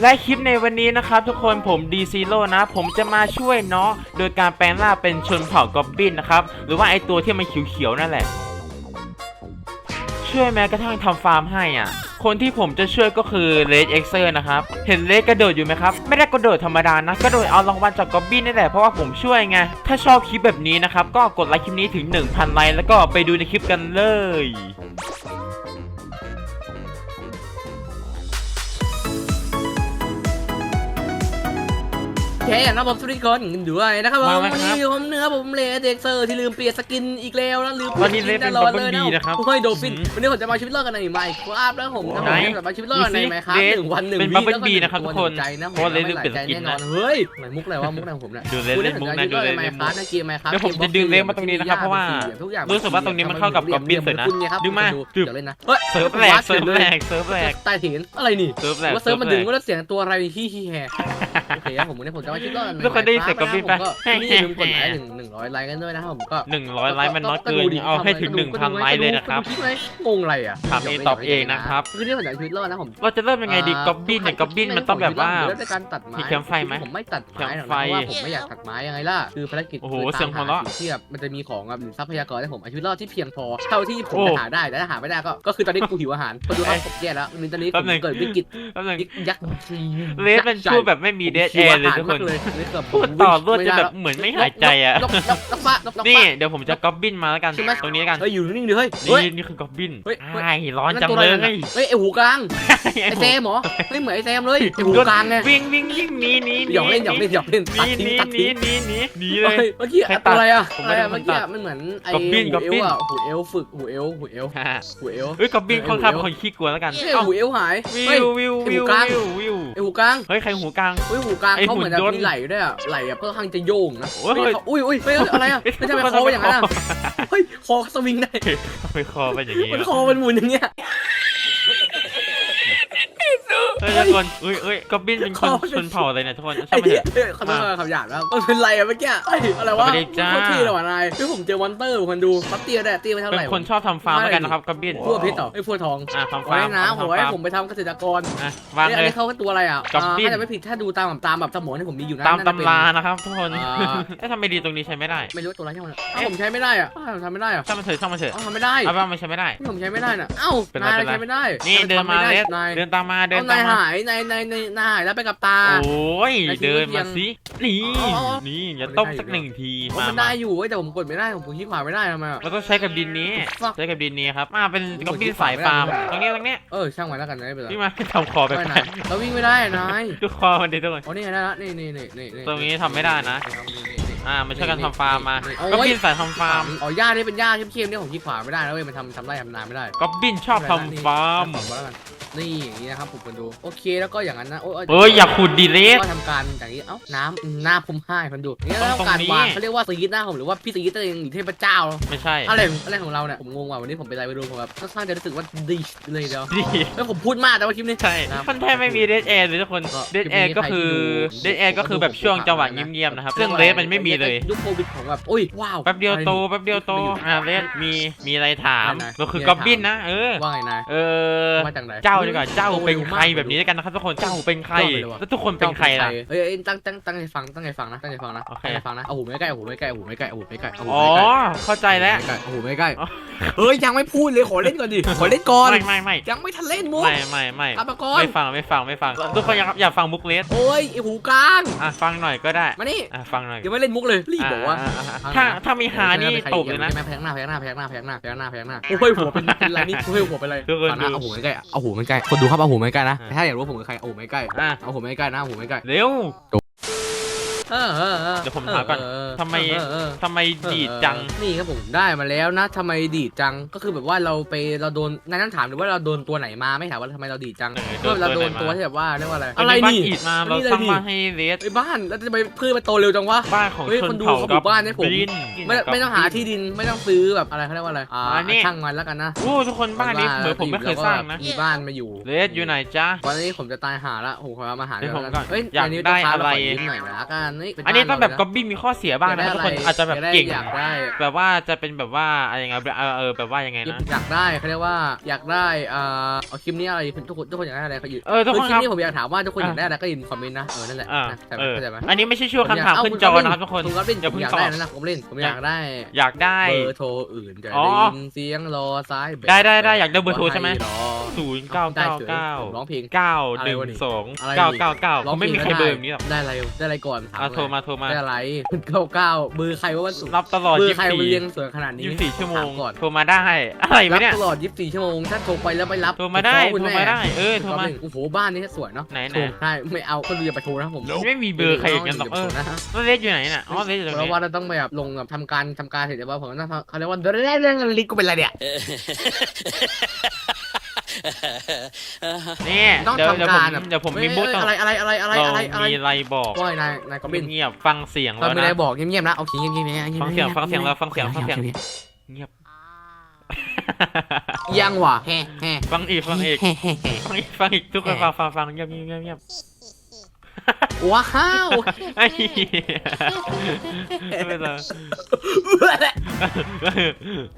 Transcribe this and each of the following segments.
และคลิปในวันนี้นะครับทุกคนผมดีซีโร่นะ ผมจะมาช่วยเนาะโดยการแปลงร่างเป็นชนเผ่ากอบบินนะครับ หรือว่าไอตัวที่มันเขียวๆนั่นแหละ ช่วยแม้กระทั่งทำฟาร์มให้อะ คนที่ผมจะช่วยก็คือเลดเอ็กเซอร์นะครับ เห็นเลดกระโดดอยู่ไหมครับ ไม่ได้กระโดดธรรมดานะกระโดดเอารางวัลจากกอบบินนี่แหละเพราะว่าผมช่วยไง ถ้าชอบคลิปแบบนี้นะครับ ก็กดไลค์คลิปนี้ถึง 1,000 ไลค์แล้วก็ไปดูในคลิปกันเลย แค่นะผมสวัสดีคนด้วยนะครับผมมาแล้ววันครันี้บผมเนื้อผมเลเด็กเซอร์ที่ลืมเปลี่ยนสกินอีกแล้วนะลืมวันนี้เลเป็นตลอดเลย Bumblebee นะนะครับโอ้ยโดฟินอืมวันนี้ผมจะมาชีวิตรอดกันในไมค์ครับแล้วผมนะผมไหนจะมาชีวิตรอดกันในไมค์ครับดูสิหนึ่งวันหนึ่งเป็นวี Bumblebee แล้วนะครับทุกคนใจนะเพราะว่าเลไม่เปลี่ยนใจสกินแน่นอนนะเฮ้ยไหนมุกอะไรวะมุกอะไรของผมเนี่ยดูเลเล่นมุกนะคุณดูได้เลสนใจเล่นชีวิตรอดในไมค์ครับในเกมไมค์ครับเดี๋ยวผมจะดึงเลขมาตรงนี้นะครับเพราะว่าทุกอย่างรู้สึกว่าตรงนี้มันเข้ากับ Goblin สุดนะคุณไงครับดึงมาดูดึงเดี๋ยวเล่นนะเฮ้ยเซิร์ฟแรกเซิร์ฟแรกเซิร์ฟแรกใต้ถีนอะไรนี่เซิร์ฟแรกว่าเซิร์ฟมันดึงว่าเสียงตัวอะไรที่ฮีแฮโอเคครับผมวันนี้ผมจะมาคิดว่าทุกคนได้ยินเสียงกระพริบปะนี่อย่าลืมกดไลค์หนึ่งหนึ่งร้อยไลค์กันด้วยนะครับผมก็หนึ่งร้อยไลค์มันน้อยเกินเอาให้ถึงหนึ่งพันไลค์เลยนะครับคิดไหมงงอะไรอะถามเองตอบเองนะครับ คือที่ผมจะชีวิตรอดนะผมเราจะเริ่มยังไงดีก๊อบบินเนี่ยก๊อบบินมันต้องแบบว่า เริ่มด้วยการตัดไม้มีแคมป์ไฟไหมผมไม่ตัดไม้หรอกแคนะมป์ไฟเพราะว่าผมไม่อยากตัดไม้ยังไงล่ะคือภารกิจโอ้โหคือตามเสียงหัวเราะหสิ่ที่แบบมันจะมีของแบบหรือทรัพยากรให้ผมเอาชีวิตรอดที่เพียงพอเท่าที่ผมโอ้จะหาได้แต่ถ้าหาไม่ได้ก็ก็คือตอนนี้กูหิวอาหารก็ดูว่าผมแย่แล้วตอนนี้แป๊ผมบหนึ่งเกิดวิกฤตแป๊บนึงยักษ์ เลสมันพูดแบบไม่มีเดทแอร์เลยทุกคนเลยเลยเกือบพูดต่อรวดจะแบบเหมือนไม่หายใจอะนกนกนกฟ้านกนกนี่ฟ้า เดี๋ยวผมจะก๊อบบินมาแล้วกัน ใช่ไหม ตรงนี้แล้วกันเฮ้ยอยู่นิ่งๆดิเฮ้ยนี่เฮ้ยนี่คือก๊อบบินเฮ้ยเฮ้ย ไอ้ร้อนจังตัวเลอะไรยนั่นน่ะเฮ้ยไอหูกลางไอแซมเหรอเฮ้ยเหมือนไอแซมเลยไอหูกลางไงวิ่งวิ่งวิ่งหนีหนีหยอกเล่นหยอกเล่นหยอกเล่นตัดหนีทิ้งหนีตัดหนีทิ้งหนีหนีหนีเลยเฮ้ยเมื่อกี้ใครตัวอะไรอะผมอะไม่ไรได้อะผมตัดเมื่อกี้มันเหมือนไอก๊อบบิ้นหูก๊อบเอบิ้วนอะหูเอลฝึกหูเอลหูเอลฮ่าหูเอลเฮ้ยก๊อบบินค่อนข้างเอวเป็นคนขี้กลัวแล้วกันเฮ้ยเอ้าหูเอลหายวิเฮ้ย ววิวไอ้วิหูวกลาง วิววิว ไอหูกลางเฮ้ยใครหูกลาง เฮ้ยหูกลางไอ้เขาเหมือนแบบหุ่นยนต์มีไหล่ด้วยอะไหล่อะค่อนข้างจะโยงนะโอ้ยเฮ้ยเขาอุ้ยอุ้ยเฮ้ยอะไรอะไม่ใช่เป็นคออย่างนั้นอะเฮ้ยคอสวิงได้ทำไมคอเป็นอย่างนี้มันวะคอมันหมุนอย่างเงี้ย เฮ้ยทุกคนเอ้ยเอ้ยก๊อบบินเป็นคนคอมันชนเผ่าอะไรเนี่ยทุกคนไอ้ใช่ไหมเหี้ยเนี่ยเฮ้ยเขาต้องมาคำหยาบแล้วมันเป็นไรอะเมื่อกี้เฮ้ยอะไรวะสวัสดีจ้าโคตรเท่เลยว่ะนายคือผมเจอมอนเตอร์คนดูปั๊บเตียได้เตียไปเท่าเป็ไหร่นคนชอบทำฟาร์มแล้วกันนะครับก๊อบบินพัวพิษเหรอไอ้พัวทองอะทำไว้ฟาร์มนะทำโอ้ยฟาร์มผมไปทำเกษตรกรอะวางเอ้ยอันเลย นี้เขาเป็นตัวอะไรอะก๊อบบิ้น ถ้าจะไม่ผิดถ้าดูตามแบบตามแบบสมองที่ผมมีอยู่นะตามน่จะเป็น ตำรานะครับทุกคนอ่าเอ๊ะทำไมดีตรงนี้ใช้ไม่ได้ไม่รู้ตัวอะไรช่างมันเอ้าผมใช้ไม่ได้อะอ้าวทำไม่ได้อะช่างมันเถอะช่างมันเถอะเอ้าทำไม่ได้เอาบ้างมันใช้ไม่ได้ผมใช้ไม่ได้น่ะเอ้าเป็นไรนายเป็นไร ใช้ไม่ได้นี่เดินมาทำไเลสนาย เดินตามมาเดินเอาตาามยนมาหายนายนายนายนายหายแล้วไปกับตา โอ้ยนายคิดเดินว่าเพีมายงสินี่อ๋ออ๋อ นี่อย่าต้มสักหนึ่งทีโอ้มามันมาได้อยู่เว้ยแต่ผมกดไม่ได้ผมกดขี้ขวาไม่ได้ทำไมอะเราต้องใช้กับดินนี้ Fuck ใช้กับดินนี้ครับมาเป็นก๊อบบินสายฟาร์มตรงนี้ตรงนี้เออช่างมันแล้วกันนะไม่เป็นไรนี่มาทำคอไปไม่ไปนายเราวิ่งไม่ได้นายดูคอมันดิทุกคนโอ้นี่ไงได้ละนี่นี่นี่นี่นี่ตรงนี้ทำไม่ได้นะอ่ามาช่วยกันทำฟาร์มมานี่ก๊อบโอ้ยบินสายทำฟาร์มอ๋อหญ้านี่เป็นหญ้าเข้มๆเนี่ยผมขี้ขวาไม่ได้นะเว้ยมันทำทำไร่ทำนาไม่ได้ก๊อบบินชอบทำฟาร์มขอแล้วกัน นี่อย่างนี้นะครับผมคนดู โอเคแล้วก็อย่างนั้นนะโอ้เอ้ยอย่าขุดดีเลส ก็ทำการอย่างนี้เอ้าน้ำอืมหน้าผมให้คนดูนี่ตรงแล้วการตรงนี้วางเขาเรียกว่าซีดหน้าผมหรือว่าพี่ซีดตัวเองหรือเทพเจ้าไม่ใช่อะไรอะไรของเราเนี่ยผมงงว่ะวันนี้ผมเป็นอะไรไม่รู้ผมแบบค่อนข้างจะรู้สึกว่าดีเลยเดียวดีแล้วผมพูดมากแต่ว่าคลิปนี้ใช่ครับมันแทบไม่มีเด a แอร์เลยทุกคนก็เด a แอร์ก็คือเด a แอร์ก็คือแบบช่วงจังหวะเงียบๆนะครับซึ่งเลสมันไม่มีเลยยุคโควิดของแบบอุ้ยว้าวแป๊บเดียวโตแป๊บเดียวโตอ่าเลสมีมีอะไรถามอะไรนะก็คือมีอะไรก๊อบบินถามนะเออว่าไงนายเออมาจากไหนเจ้าดีกว่าเจ้าเป็นโตวใครมากแบบนี้แล้วกันนะครับทุกคนเจ้าเป็นใครเจ้าเลยว่ะแล้วทุกคนเป็นใครล่ะเอ้ยเอ้ยตั้งตั้งตั้งใจฟังตั้งใจฟังนะตั้งใจฟังนะโอเคตั้งใจฟังนะเอาหูไม่ใกล้เอาหูไม่ใกล้เอาหูไม่ใกล้เอาหูไม่ใกล้เอาหูอ๋อไม่ใกล้เข้าใจแล้วเอาหูไม่ใกล้อ๋อเฮ้ยยังไม่พูดเลยขอเล่นก่อนดิขอเล่นก่อนไม่ไม่ไม่ยังไม่ทันเล่นมุกไม่ไม่ไม่กลับมาก่อนไม่ฟังไม่ฟังไม่ฟังทุกคนอยากอยากฟังมุกเลสโอ้ยไอหูกลางอะฟังหน่อยก็ได้มานี่อะฟังหน่อยยังไม่เล่นมุกเลยรีบบอกว่าอะอะอะถ้าถ้ามีหานี่ตกเลยนะใช่ไหมแพงหน้าแพงหน้าแพงหน้าแพงหน้าแพงหน้าแพงหน้าโอ้ยหัวเป็นเป็นไรนี่โอ้ยหัวเป็นไรทุกคนฟังนะดูเอาหูไม่ใกล้เอาหูไม่ใกล้คนดูครับเอาหูไม่ใกล้นะอะถ้าอยากรู้ว่าผมคือใครเอาหูไม่ใกล้อะ เอาหูไม่ใกล้นะเอาหูไม่ใกล้ เร็ว เออเออออเดี๋ยวผมถามก่อนเเทำไมเออเออทำไมดีดจังเออนี่ครับผมได้มาแล้วนะทำไมดีดจัง ก็คือแบบว่าเราไปเราโดนนายนั่นถามหรือว่าเราโดนตัวไหนมาไม่ถามว่าทำไมเราดีดจังเออก็เราโดโดนนตัวไหนมาตัวที่แบบว่าเรียกว่าอะไร อะอะไรไรบ้านนี่อิดมาอันเรานี้เลยสร้างนี่บ้านให้เลสไอ้บ้านแล้วจะไปพืชมันโตเร็วจังวะ บ้านของเฮ้ยชนคนดูเผ่าเขาปลูกบ้านให้ผมบินไม่ไม่ต้องหาที่ดินไม่ต้องซื้อแบบอะไรเขาเรียกว่าอะไร อ่าอันนี้ช่างมันแล้วกันนะโอ้ทุกคนบ้านนี้เหมือนผมไม่เคยสร้างนะมีบ้านมาอยู่เลสอยู่ไหนจ๊ะวันนี้ผมจะตายหาละผมขอมาหาเดี๋ยวผมแล้วก่อนเอ้ยอยากนนี้ได้ต้งพาอะไรปขยิ้มหน่อยละกันนี่เป็อันนี้ต้องแบบบ้าก็เราบี้มีข้อเสียบ้างนะอยทุกได้คนอาจจะแบบยได้เก่งอยากได้แบบว่าจะเป็นแบบว่าอะไรยังไงเออเออแบบว่ายังไงนะอยากได้เขาเรียกว่าอยากได้อ่าเอาคลิปนี้อะไรทุกคนทุกคนอยากได้อะไรเขาอยู่เออทุกคนคคลิรัปบนี้ผมอยากถามว่าทุกคนอะอยากได้อะไรก็ยินคอมเมนต์นะเออนั่นแหละอ่านะเข้าใจเออเข้าใจไหมอันนี้ไม่ใช่ช่วงคำถามเอ้ขึ้นจอนะครับทุกคนคุณก็เล่นอย่าผมเพิ่งอยากตอได้บนั่นนะผมเล่นผมอยากได้ อยากได้เบอร์โทรอื่นจะอ๋อได้ยินเสียงรอซ้ายแบบได้ได้ได้อยากได้เบอร์โทรใช่ไหมรอศูนย์เก้าเก้าเก้าร้องเพลงเก้าหอะไรนึ่งวะนี่สองอะไรเก้าวะนี่เก้าเก้าร้องผมไม่มีใครเบอร์แบบนี้หรอกได้อะไรได้อะไรก่อนถอะโทรมาโทรมา ได้อะไรเก้าเก้าเบอร์ใครว่าวันศุกร์รับตลอดเบอยี่ร์ใครสิบมันสี่เรียงสวยขนาดนี้ยี่สิบสี่ชั่วโมง ถาก่อนโทรมาได้ อะไรรัวะบเนี่ยตลอด24ชั่วโมงถ้าโทรไปแล้วไม่รับโทรมาได้ฟ้องคุณโทรแน่มาได้ เออ โทรมา โอ้โหบ้านนี้สวยเนาะไหนไหนโทรได้ไม่เอาคนดูอย่าไปโทรนะผมไม่มีเบอร์ใครอย่างนั้นหรอก เออนะฮะ แล้วเลสอยู่ไหนน่ะ อ๋อเลสอยู่ตรงเพราะนี้ว่าเราต้องไปแบบลงแบบทำการทำการเสร็จแล้วว่าผมต้องเขาเรียกว่าเรื่องเรื่องลิกกูเป็นอะไรเนี่ย นี่ต้องเดี๋ยวเดี๋ยวทำผกามรแบบเดี๋ยวผมมีเอ้ยมุดต้องอะไรอะไรอะไรอะไรเราอะไรอะไรมีอะไรบอกว่ายนายนายก็บินเงียบๆฟังเสียงเราแล้วมีอะไรนะบอกเงียบๆนะโอเคเงียบๆเงียบๆเงียบๆฟังเสียงฟังเสียงแล้วฟังเสียงฟังเสียงเงียบ ยังว่ะแฮ่แฮ่ฟังอีกฟังอีกแฮ่แฮ่แฮ่ฟังอีกฟังอีกทุกคนฟังฟังฟังเงียบเงียบเงียบเงียบ ว้าวไอ้เหี้ยไม่เป็นไร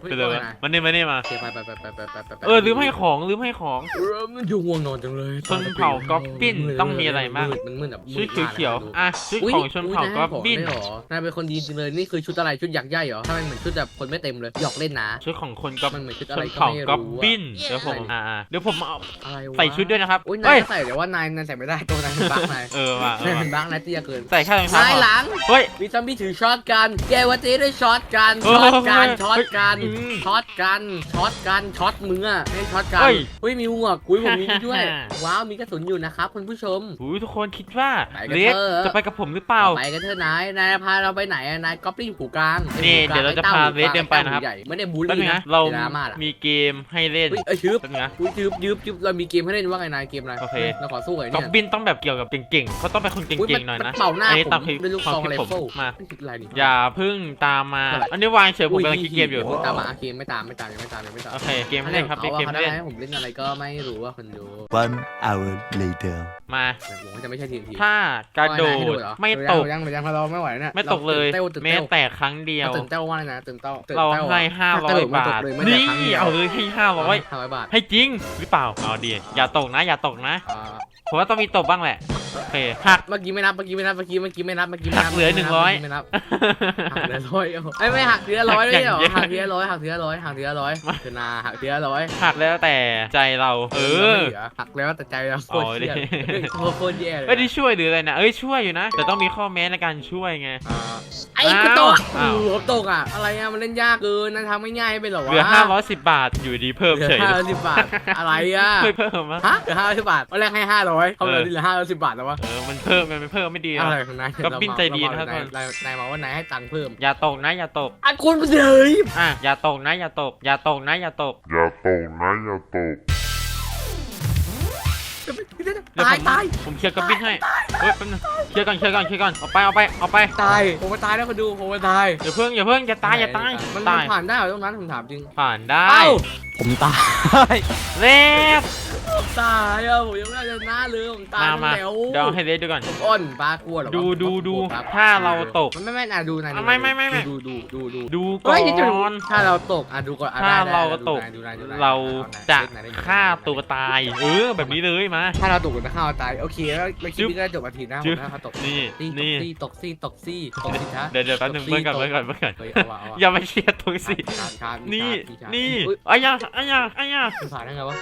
เป็นไรวะมันนี่มานี่มา โอเคไปไปไปไปไปไปไปไปเออลืมให้ของลืมให้ของ เออมันอยู่ง่วงนอนจังเลยชนเผ่าก๊อบบิ้นต้องมีอะไรบ้าง มันมืดแบบมืชุดมากเขียวนะๆอะชุดของชนเผ่าก๊อบบิ้นยายให้ของได้เหรอนายเป็นคนดีจริงเลยนี่คือชุดอะไรชุดยักษ์ใหญ่เหรอทำไมเหมือนชุดแบบคนไม่เต็มเลยหยอกเล่นนะ ชุดของคนก๊อบมันเหมือนชุดชอะไรนก็เผ่าไม่ก๊อบรู้อะ บิ้นเดี๋ยวผมอ่าๆเดี๋ยวผมเอาอะไรวะใส่ชุดด้วยนะครับอุ้ยนาเฮ้ยยก็ใส่แต่ว่านายนายใส่ไม่ได้ตัวนายเป็นบั๊กนาย เออว่ะเอนายอเป็ว่ะนบั๊กนายเตี้ยเกินใส่แค่รองเท้านายพอหลัง เฮ้ย มีซอมบี้ถือช็อตกัน แกวัตีด้วยช็อตกันเฮ้ช็ยอตกันเฮ้ยช็อตกันอืมช็อตกัน ช็อตกัน ช็อตมืออะไม่ช็อตกันเฮ้ย เฮ้ยมีหมวกกุ้ยผมมีด้วยฮ่าว้าว มีกระสุนอยู่นะครับคุณผู้ชม หูยทุกคนคิดว่าไปกันเลสเถอะ จะไปกับผมหรือเปล่า ไปกันเถอะนาย นายพาเราไปไหนอะนายก๊อปปี้หูกลางนี่ไอ้หูกลงเดี๋ยวเราจะไอ้พาหูกลงเลสเดินไปนะครับอ้หูใหญ่ไม่ได้บูลแป๊บนึลี่งนะ นะเราดี๋ยวดราม่าล่ะมีเกมให้เล่นเฮ้ยเอ้ยชืบแป๊บนึงนะ อุ้ยชืบยืบยืบเรามีเกมให้เล่นว่าไงนายเกมอะไรโอเค เราขอสู้ไอ้ก๊อเนี่บยบินต้องแบบเกี่ยวกับเก่งๆเขาต้องเป็นคนเก่อุ๊ยงๆหน่อยมันะเป่าหน้าอันนี้ผมตามคลิปด้วยลูกความซองคิดไรผมเฟิลมานี่คืออะไรนี่อย่าเพึ่งตามมาอะไรอันนี้วางเฉยผมกำลังคิดเกมอยู่ตามมาอะเกมไม่ตามไม่ตามยังไม่ตามยังไม่ตามโอเคเกมให้เล่นครับเขาเกมว่าให้เขาได้เล่นให้ผมเล่นอะไรก็ไม่รู้ว่าคนดู One hour later. มาผมก็จะไม่ใช่ทีมทีถ้ากระโดดไม่ตกยังยังเราไม่ไหวเนี่ยไม่ตกเลยราตื่นเต้าตื่นแม้เต้าแต่ครั้งเดียวเราตื่นเต้าว่าอะไรนะตื่นเต้าตื่นเราเต้าให้ห้าร้อยบาทนี่นี่เอาเลยให้ห้าร้อยห้าร้อยบาทให้จริงหรือเปล่าเอาดีอย่าตกนะ อย่าตกนะอ่าผมว่าต้องมีตกบ้างแหละ โอเคหัก เมื่อกี้ไม่นับ เมื่อกี้ไม่นับ เมื่อกี้เมื่อกี้ไม่นับ เมื่อกี้ไม่นับหักเหลือมื่กี้100 ไม่นับหักเหลือร้อยเอาไม่ไม่หักเหลือร้อยเลยเหรอหัหักกอเหย่างเยอะลือร้อยหักเหลือร้อยหักเหลือร้อยเดี๋ยวนาหักเหลือร้อยหักแล้วแต่ใจเรา เออ ไม่หลืหักแล้วแต่ใจเราโคตรอ๋อดิ เหี้ยเลยโคตรแย่เลยเอ้ยที่ช่วยหรืออะไรนะ เอ้ยช่วยอยู่นะ แต่ต้องมีข้อแม้ในการช่วยไง อ่าไอ้กูตกอ้าวโอ้โหตกอะ อะไรอะมันเล่นยากเกินนั่นทำไม่ง่ายไปเหรอวะเหลือ 510 บาทอยู่ดีเพิ่มเหลือเฉยห้าร้อยสิบบาทอะไรอะ ไม่เพิ่มมะฮะเหลือห้าร้อยสิบบาทวันแรกให้ห้าร้อยเขาเหลือเออ เหลือห้าร้อยสิบบาทแล้ววะเออมันเพิ่มมันไม่เพิ่มไม่ดีอะไรนะของนายก็บินใจดีนะเราท่านนายนายมาว่านายให้ตังค์เพิ่มอย่าตกนะอย่าตก อะคุณเฉยอะอย่าตกนะอย่าตก อย่าตกนะอย่าตก อย่าตกนะอย่าตก เดี๋ยวตายผมตายผมเคลียร์กับบินให้เฮ้ยแป๊บนึงเคลียร์ก่อนเคลียร์ก่อนเคลียร์ก่อนเอาไปเอาไปเอาไปตายผมมาตายแล้วคนดูผมมาตายอย่าเพิ่งอย่าเพิ่งอย่าตายอย่าตายมันตายผ่านได้เหรอตรงนั้นผมถามจริงผ่านได้ เอ้าผมตาย เล็บ ตายอะผมยังไม่ได้ชนะเลยผมตายมามาแล้วเดี๋ยวเอาให้เลสดูก่อน ผมอ้นปลากลัวเหรอวะดูดูดูปลกลัวถ้าเราตก มันไม่ไม่น่าดูนายดูไม่ไม่ไม่ไม่ ดูดูดูดูดูก่เฮ้ยเดี๋ยวจะดูอนถ้าเราตกอะดูก่อนอะถ้าได้ได้เราได้ตกดูนายดูนายดูนายเราจะนายได้ฆ่าตัวตาย เออ แบบนี้เลยมา ถ้าเราตกจะฆ่าเราตายโอเคแล้วไม่คิดจึ๊บที่จะจบอาทิตย์หน้าผจึ๊มบนะถ้าตกนี่ตีนี่ตกซี่ตกซี่ตกซี่ตกสินะเดี๋ยวเดี๋ยวแป๊บนึงเมื่อก่อนเมื่อก่อนเมื่อก่อนเฮ้ยเอาวะเอาวะอย่ามาเชียร์ตัวสิ ชาร์จชาร์จนี่มีชาร์จนี่อุ๊ยอายาอายาอายามันผ่านได้ไงวะ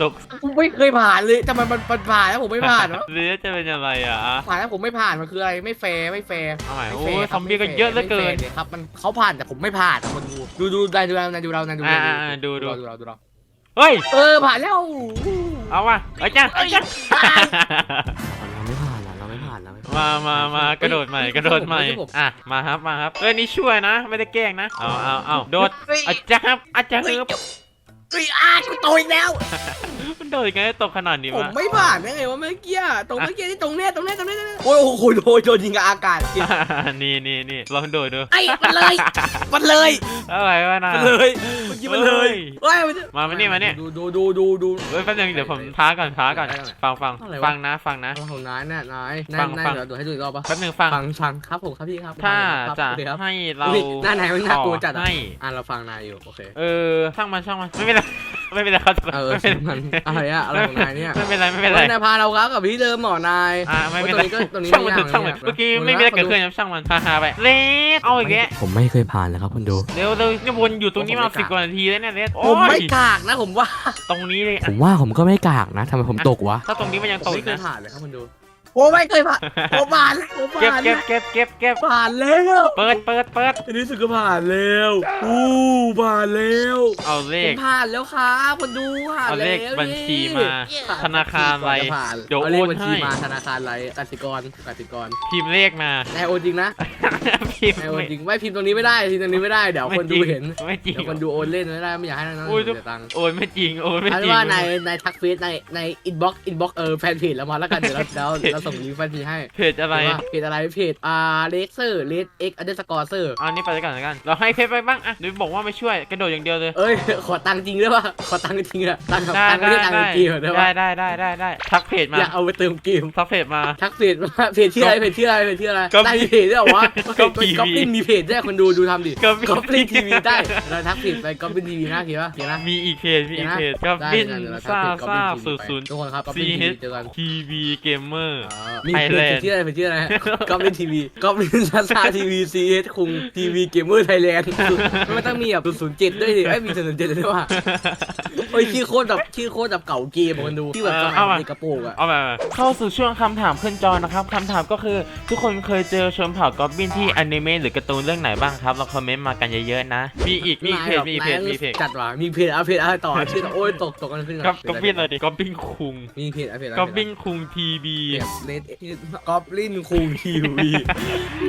ตกผมไม่เคยผ่านเลยทำไมมันมันผ่านแล้วผมไม่ผ่านวะเรือจะเป็นยังไงอะผ่านแล้วผมไม่ผ่านมันคืออะไรไม่แฟร์ไม่แฟร์เอาใหม่ไม่โอ้แฟร์ยคซรัอบมบี้ก็เยอะเหลือเกินไม่แฟร์เลยครับมันเขาผ่านแต่ผมไม่ผ่านอะคนดูดูดูนายดูเรานายดูเรานายดูอ่าเราอ่าดูดูดูเราดูเราเฮ้ยเออผ่านแล้วเอาว่ะเอาจ้ะเอาจ้ะเราไม่ผ่านเราไม่ผ่านเราไม่ผ่านมามามากระโดดใหม่กระโดดใหม่ไม่ใช่ผมอะมาครับมาครับเอ้ยนี่ช่วยนะ ไม่ได้แกล้งนะเอาเอาเอาโดดอาจารย์ครับอาจารย์ครับ เอ้ยอากูโตอีกแล้ว มันโดดยังไงให้ตกขนาดนี้ผมวะไม่ผ่านได้ไงวะเมื่อกี้อะตรงเมื่อกี้ที่ตรงเนี้ยตรงเนี้ยตรงเนี้ยตรงเนี้ยโอ้ยโอ้โหโดนโดนยิงกับอากาศจริงนี่นี่นี่ลองโดดดูไอ้มันเลย มันเลย อะไรวะน่ะ มันเลยเมื่อกี้มันเลยเฮ้ยมันจะมามานี่มานี่ ดูดูดูดูดู เฮ้ยแป๊บนึงเดี๋ยวผมท้าก่อนท้าก่อนได้ได้ฟังฟังอะไรวะ ฟังนะฟังนะอะไรของนายเนี่ยนายฟันายงนายฟัง เดี๋ยวเดี๋ยวให้ดูอีกรอบปะแป๊บนึงฟัง ฟังฟังครับผมครับพี่ครับถ้าครับจะโอเคครับ ให้เราอุ๊ยหน้านายมันน่ากลัวจัดอะ ให้ อะเราฟังนายอยู่โอเค เออช่างมันช่างมันไม่เป็นไรไม่เป็นไรครับเออไม่เป็นมันอะไรอะอะไรของนายเนี่ยไม่เป็นไรไม่เป็นไรเฮ้ยนายพาเราครับกับพี่เดิมหมอนายอ่าไม่เป็นไรโอ้ยตรงนี้ช่างก็มันตรงนี้เถอะช่างมันไม่ยากนะเมื่อกี้หมดไม่มีอะไรแล้วเกิดขึ้นครับช่างมันฮ่าฮ่าไปเลสเอาอีกแล้วผมไม่เคยผ่านเลยครับคุณดูเร็วเร็วนี่วนอยู่ตรงนี้มาผมไม่สิบกล้ากว่านาทีแล้วเนี่ยเลสผโอ้มไม่ยกากนะผมว่า ตรงนี้เลยผมว่าผมก็ไม่กากนะทำไมผมตกวะถ้าตรงนี้มันยังผตมกไม่อีกเคยนะผ่านเลยครับคุณดู ผมไม่เคยผ่านผมผ่านผมเก็บผ่านเก็บเก็บเก็บเก็บผ่านแล้วเปิดเปิดเปิดอันนี้สุดก็ผ่านแล้วอู้ผ่านแล้วเอาเลผข มผ่านแล้วครับคุณดูผ่านเอาแล้เลวขบัญชีมานี่ธนาคารอะไรผ่านเดี๋ยวเอาเลขโอนบัญชีให้มาธนาคารอะไรกสิกรกสิกรพิมพ์เลขมานายโอนจริงนะพิมพ์นายโอนไม่จริงไม่พิมพ์ตรงนี้ไม่ได้พิมพ์ตรงนี้ไม่ได้เดี๋ยวคนไม่จริดูงเห็นไม่จริงเดี๋ยวคนดูโอนเล่นไม่ได้ไม่อยากให้น้องๆโอ้ยเสียตังค์ โอนไม่จริงโอนไม่เอาจเป็รินงว่าในในทักเฟซในในอินบ็อกอินบ็อกเออแฟนเพจแล้วมาแล้วกันเดี๋ยวเราเราเราส่งลิงก์แฟนเพจให้เพจอะไรว่าเพจอะไรเพจอ่าเลเซอร์เลสเอ็กอันเดอร์สกอร์เซอร์เอาอันนี้ไปแล้วกันแล้วกัน เราให้เพชรไปบ้างอะเดี๋ยวบอกว่าไม่ช่วยกระโดดอย่างเดียวเลย เอ้ย ขอตังค์จริงได้ป่ะขอตังค์จริงอะตังค์ได้ตังค์ไม่ได้ได้ตังค์ได้ในเกมได้ได้ป่ะได้ได้ได้ได้ทักเพจมาอยากเอาไปเติมเกม ทักเพจมา ทักเพจมาเพจชื่ออะไรเพจชื่ออะไรเพจชื่ออะไรก็ได้มีเพจด้วยเหรอวะก็ก็ TV ก็ปิ้นมีเพจด้วยคนดูดูทำดิก็ก็ปิ้นทีวีได้เราทักเพจไปก็ปิ้นทีวีนะเขียนป่ะเขียนนะมีอีกเพจมีอีกเพจเขีก็ยนนะบินได้เดี๋ยวเราทักซ่าเพจซ่า Goblin TV ศูนย์ไปศูนย์ทุกคนครับก็ซีปิ้นทีเฮวีเจอกันทีวีเกมเมอร์อ๋อมีไทยเพแลจนด์ ชื่ออะไรเพจชื่ออะไรก็ปิ้นทีวีก็ปิ้นซาซาทีวีซีเอสคุงทีวีเกมเมอร์ไทยแลนด์ไม่ต้องมีแบบศูนย์เจ็ดด้วยดิไอ้ยมีศูนย์เจ็ดด้วยว่ะเฮ้ยชื่อโคตรแบบชื่อโคตรแบบเก่าเกมอะคนดูที่แบบสมัยเอามา เด็กกระโปรงอะ เอามาเข้าสู่ช่วงคำถามขึ้นจอนะครับคำถามก็คือทุกคนเคยเจอชนเผ่ากอบบินที่อนิเมะหรือการ์ตูนเรื่องไหนบ้างครับลองคอมเมนต์มากันเยอะๆนะ มีอีกมีอีกเพจมีอีกเพจมีอีกเพจจัดว่ะมีเพจเอาเพจอะไรต่อชื่อโอ้ยตกตกกันขึ้นกับกอบบินเลยดิกอบบินคุงมีเพจเอาเพจกอบบินคุงทีวีเลดกอบลินคูทีวี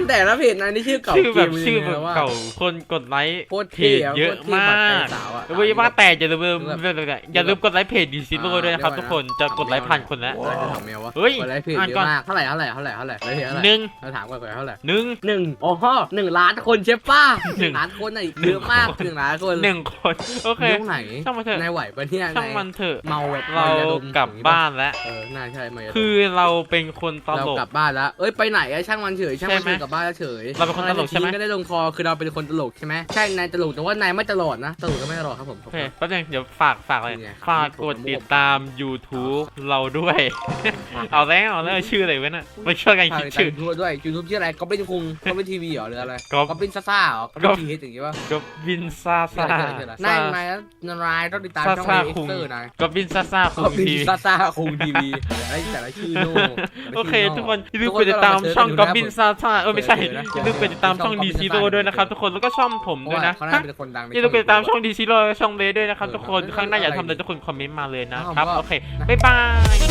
แต่ละเพจนั้นนี่ชื่อเก่าชื่อเกแบบมชื่อจริงๆแบบนะว่าเก่าคนกดไลค์โคตรเพเท่จอะเยอะโคตรเท่มาบัตรกแฟนสาวอะเว้ยว่าแต่อย่าลืมแบบอย่าลืมกดไลค์เพจดีซิโร่ด้วยนะครับทุกคนจะกดไลค์พันคนแล้วอะไรคือถามแมววะเฮ้ยกดไลค์เพจอ่านเยก่อนอะมากเท่าไหร่เท่าไหร่เท่าไหร่เท่าไหร่เลยเพจเท่าไหร่หนึ่งเราถามก่อนก่อนเท่าไหร่หนึ่งหนึ่งอ๋อหนึ่งล้านคนใช่ป่ะหนึ่งล้านคนอะเยอะมากหนึ่งล้านคนหนึ่งคนโอเคยุคไหนช่างมันเถอะนายไหวปะเนี่ยช่างนายมันเถอะเมาแบบเรามยดมกลับบ้านแล้วเออน่าใช่มายาดมคือเราเป็นคนตเราลก กลับบ้านแล้ว เอ้ยไปไหนอะช่างมันเฉยช่างมันใช่เฉไหมยกลับบ้านแล้วเฉยเราเป็นคนตลกใช่ไหมทีก็ได้ลงคอคือเราเป็นคนตลกใช่ไหมใช่นายตลกแต่ว่านายไม่ตลอดนะตลกก็ไม่ตลอดครับผม โอเคแป๊บนึงเดี๋ยวฝากฝากเลย นี่ไงฝากกดติดตาม YouTube เราด้วย เอาแล้วเอาแล้วชื่ออะไรวะน่ะมาช่วยกันฝากคิดติดตามชื่อ ยูทูบด้วยยูทูบชื่ออะไรก็เป็นคุงก็เป็นทีวีเหรอหรืออะไรก๊อปก็เป็นซ่าซ่าเหรอก็ก๊เป็อปนทีเฮดอย่างงี้ป่ะก็บินซาชื่อซาอะไรชื่ออะไรชื่ออะไรนายนายนายต้องติดตามช่องซ่าเอ็กคุงเซอร์นายก็บินซาซาคุก็งเป็นที ซ่าซ่าคุงทีวีแต่ละแต่ละชื่อโน่แต่ละโอเคชื่โทุกคนอย่าลืมทุกดติดตามช่องก็บินเสิร์ชซาซาเออไม่ใช่เดี๋ยวนะอย่าลืมกดติดตามช่องช่องดีซี Goblin โร่ Zasa ด้วยนะครับทุกคนแล้วก็ช่องผมเพราะด้วยว่านะเขาน่าเป็นคนดังในอย่าลืมกดติดตามช่องนี้ดีซีโร่ช่องเลด้วยนะครับเออทุกคนแล้วข้างหน้าอยากอะไรทำอะไรทุกคนคอมเมนต์มาเลยนะอ้าวครับว่าโอเคบ๊ายบาย